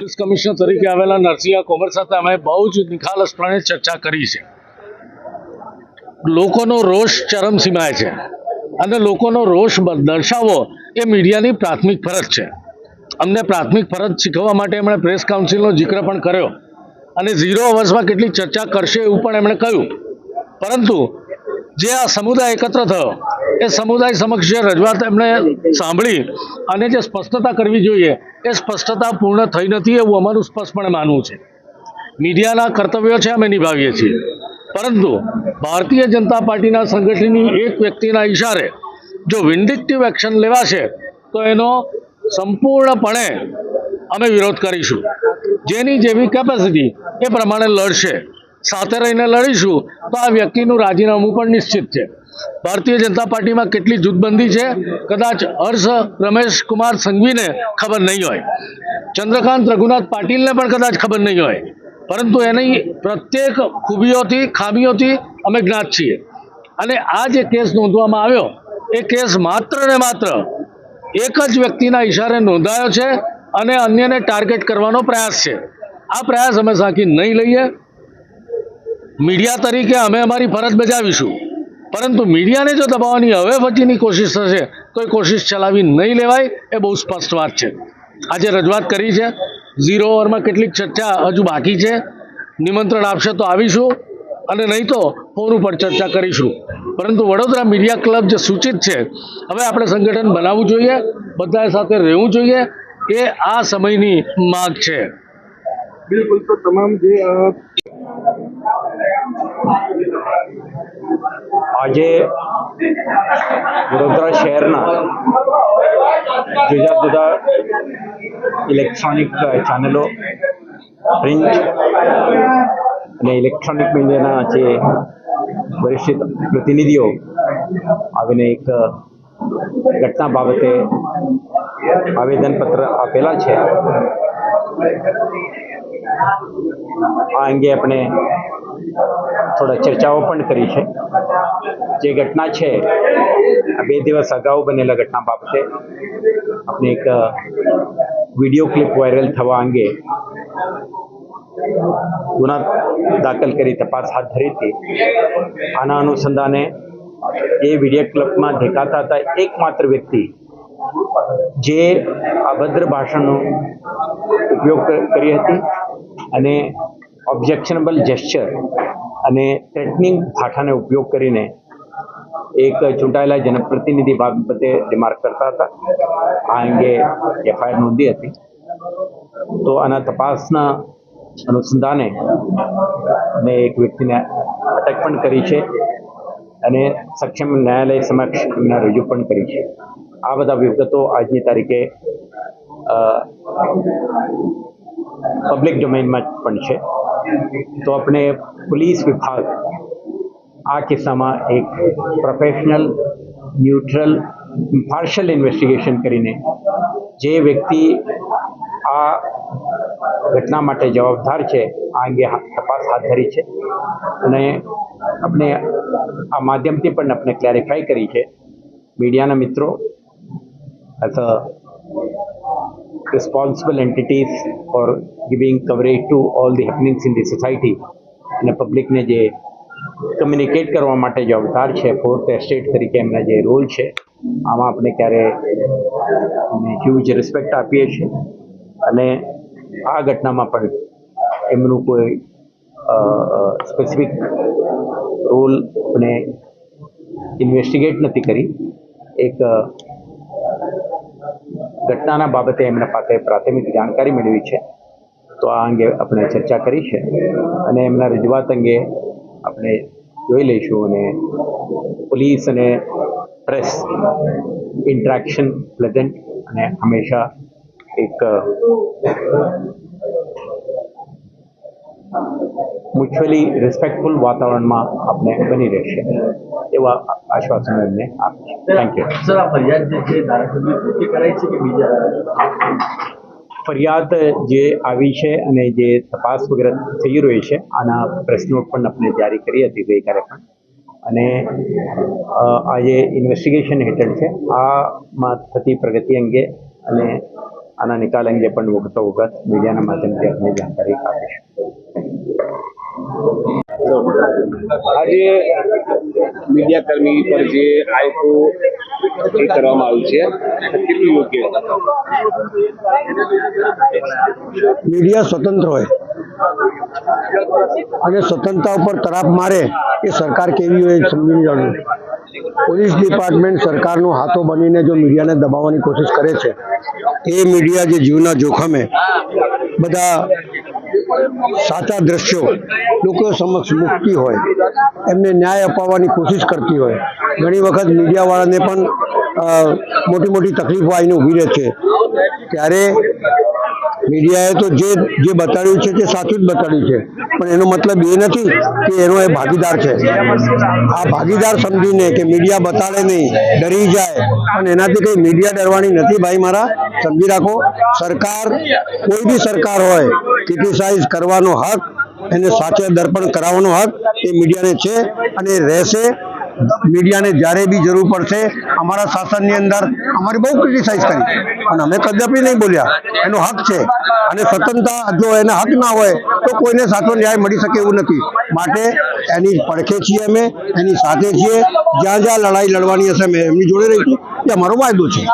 Police commissioner તરીકે આવેલા નરસિંહ કોમર સાથે અમે બહુ જ નિખાલસપણે ચર્ચા કરી છે. લોકોનો રોષ ચરમસીમાએ છે અને લોકોનો રોષ દર્શાવવો એ મીડિયાની પ્રાથમિક ફરજ છે. અમને પ્રાથમિક ફરજ શીખવવા માટે એમણે પ્રેસ કાઉન્સિલનો જિક્ર પણ કર્યો અને ઝીરો અવર્સમાં કેટલી ચર્ચા કરશે એવું પણ એમણે કહ્યું. પરંતુ જે આ સમુદાય એકત્ર થયો એ સમુદાય સમક્ષ જે રજૂઆત એમણે સાંભળી અને જે સ્પષ્ટતા કરવી જોઈએ, એ સ્પષ્ટતા પૂર્ણ થઈ નથી એવું અમારું સ્પષ્ટપણે માનવું છે. મીડિયાના કર્તવ્યો છે અમે નિભાવીએ છીએ. પરંતુ ભારતીય જનતા પાર્ટીના સંગઠનની એક વ્યક્તિના ઈશારે જો વિન્ડિક્ટિવ એક્શન લેવાશે, તો એનો સંપૂર્ણપણે અમે વિરોધ કરીશું. જેની જેવી કેપેસિટી એ પ્રમાણે લડશે. સાથે રહીને લડીશું, તો આ વ્યક્તિનું રાજીનામું પણ નિશ્ચિત છે. ભારતીય જનતા પાર્ટીમાં કેટલી જૂથબંધી છે? કદાચ હર્ષ રમેશ કુમાર સંઘવીને ખબર નહીં હોય. ચંદ્રકાંત રઘુનાથ પાટીલને પણ કદાચ ખબર નહીં હોય. પરંતુ એની પ્રત્યેક ખૂબીઓથી, ખામીઓથી અમે જ્ઞાત છીએ. અને આ જે કેસ નોંધવામાં આવ્યો, એ કેસ માત્ર ને માત્ર એક જ વ્યક્તિના ઈશારે નોંધાયો છે અને અન્યને ટાર્ગેટ કરવાનો પ્રયાસ છે. આ પ્રયાસ અમે સાંકી નહીં લઈએ. મીડિયા તરીકે અમે અમારી ફરજ બજાવીશું. પરંતુ મીડિયાને જો દબાવવાની હવે પછીની કોશિશ થશે, તો એ કોશિશ ચલાવી નહીં લેવાય, એ બહુ સ્પષ્ટ વાત છે. આજે રજૂઆત કરી છે, ઝીરો ઓવરમાં કેટલીક ચર્ચા હજુ બાકી છે. નિમંત્રણ આપશે તો આવીશું, અને નહીં તો ફોન ઉપર ચર્ચા કરીશું. પરંતુ વડોદરા મીડિયા ક્લબ જે સૂચિત છે, હવે આપણે સંગઠન બનાવવું જોઈએ બધાએ સાથે રહેવું જોઈએ, એ આ સમયની માગ છે. બિલકુલ, તો તમામ જે આજે વડોદરા શહેરના જુદા જુદા ઇલેક્ટ્રોનિક ચેનલો પ્રિન્ટ અને ઇલેક્ટ્રોનિક મીડિયાના જે વરિષ્ઠ પ્રતિનિધિઓ આવીને એક ઘટના બાબતે આવેદનપત્ર આપેલા છે. આ અંગે આપણે થોડા ચર્ચાઓ પણ કરી છે. જે ઘટના છે, આ બે દિવસ અગાઉ બનેલા ઘટના બાબતે આપણે એક વીડિયો ક્લિપ વાયરલ થવા અંગે ગુના દાખલ કરી, તપાસ હાથ ધરી હતી. આના અનુસંધાને એ વીડિયો ક્લિપમાં દેખાતા હતા એકમાત્ર વ્યક્તિ જે અભદ્ર ભાષાનો ઉપયોગ કરી હતી. અને ઓબ્જેક્શનેબલ જેસ્ચર અને થ્રેટનિંગ ભાષાનો ઉપયોગ કરીને એક ચૂંટાયેલા જનપ્રતિનિધિ બાબતે રિમાર્ક કરતા હતા. આ અંગે એફઆઈઆર નોંધી હતી. તો આના તપાસના અનુસંધાને મેં એક વ્યક્તિને અટક પણ કરી છે અને સક્ષમ ન્યાયાલય સમક્ષ એમને રજૂ પણ કરી છે. આ બધા વિગતો આજની તારીખે પબ્લિક ડોમેનમાં પણ છે. તો આપણે પોલીસ વિભાગ આ કિસ્સામાં એક પ્રોફેશનલ ન્યુટ્રલ પાર્શિયલ ઇન્વેસ્ટિગેશન કરીને જે વ્યક્તિ આ ઘટના માટે જવાબદાર છે, આ અંગે તપાસ હાથ ધરી છે અને આપણે આ માધ્યમથી પણ આપણે ક્લેરિફાઈ કરી છે. મીડિયાના મિત્રો as a responsible entities for giving coverage to all the happenings in the society. અને પબ્લિકને જે કમ્યુનિકેટ કરવા માટે જે અવતાર છે ફોર્થ એસ્ટેટ તરીકે એમના જે રોલ છે, આમાં આપણે ક્યારે હ્યુજ રિસ્પેક્ટ આપીએ છીએ. અને આ ઘટનામાં પણ એમનું કોઈ સ્પેસિફિક રોલ આપણે ઇન્વેસ્ટિગેટ નથી કરી. એક ઘટનાના બાબતે એમના પાસે પ્રાથમિક જાણકારી મેળવી છે. તો આ અંગે આપણે ચર્ચા કરી છે અને એમના રજૂઆત અંગે આપણે જોઈ લઈશું અને પોલીસ અને પ્રેસ ઇન્ટરેક્શન પ્લેઝન્ટ અને હંમેશા એક મ્યુચ્યુઅલી રિસ્પેક્ટફુલ વાતાવરણમાં આપણે બની રહેશે. એવા આશ્વાસનો એમને આપે થેન્ક યુ સર આ ફરિયાદ જે છે ધારાસભ્ય પોતે કરાઈ છે કે બીજા ફરિયાદ જે આવી છે અને જે તપાસ વગેરે થઈ રહી છે આના પ્રશ્નો નોટ પણ આપણે જારી કરી હતી ગઈકાલે પણ. અને આ જે ઇન્વેસ્ટિગેશન હેઠળ છે આમાં થતી પ્રગતિ અંગે અને આના નિકાલ અંગે પણ વખતો વખત મીડિયાના માધ્યમથી આપણે જાણકારી આપીશું. આજે મીડિયા કર્મી પર જે આયકો કરવામાં આવ્યું છે. કેટલું યોગ્ય મીડિયા સ્વતંત્ર હોય. અને સ્વતંત્રતા ઉપર તરાપ મારે એ સરકાર કેવી હોય સમજી જાણવું. પોલીસ ડિપાર્ટમેન્ટ સરકારનો હાથો બનીને જો મીડિયાને દબાવવાની કોશિશ કરે છે, એ મીડિયા જે જીવના જોખમે, બધા સાચા દ્રશ્યો લોકો સમક્ષ મૂકતી હોય, એમને ન્યાય અપાવવાની કોશિશ કરતી હોય. ઘણી વખત મીડિયાવાળાને પણ મોટી મોટી તકલીફો આવીને ઊભી રહે છે. ત્યારે મીડિયાએ તો જે જે બતાડ્યું છે તે સાચું જ બતાડ્યું છે. પણ એનો મતલબ એ નથી કે એનો એ ભાગીદાર છે. આ ભાગીદાર સમજીને કે મીડિયા બતાડે નહીં, ડરી જાય, પણ એનાથી કંઈ મીડિયા ડરવાની નથી ભાઈ મારા. સમજી રાખો, સરકાર, કોઈ બી સરકાર હોય, ક્રિટિસાઇઝ કરવાનો હક, એને સાચે દર્પણ કરાવવાનો હક એ મીડિયાને છે અને રહેશે. મીડિયાને જ્યારે બી જરૂર પડશે, અમારા શાસનની અંદર અમારી બહુ ક્રિટિસાઇઝ કરી. અને અમે કદાપી નહીં બોલ્યા. એનો હક છે. અને સ્વતંત્રતા, જો એને હક ના હોય, તો કોઈને સાચો ન્યાય મળી શકે એવું નથી. માટે એની પડખે છીએ અમે, એની સાથે છીએ. જ્યાં જ્યાં લડાઈ લડવાની હશે, અમે એમની જોડે રહીશું. એ અમારો વાયદો છે.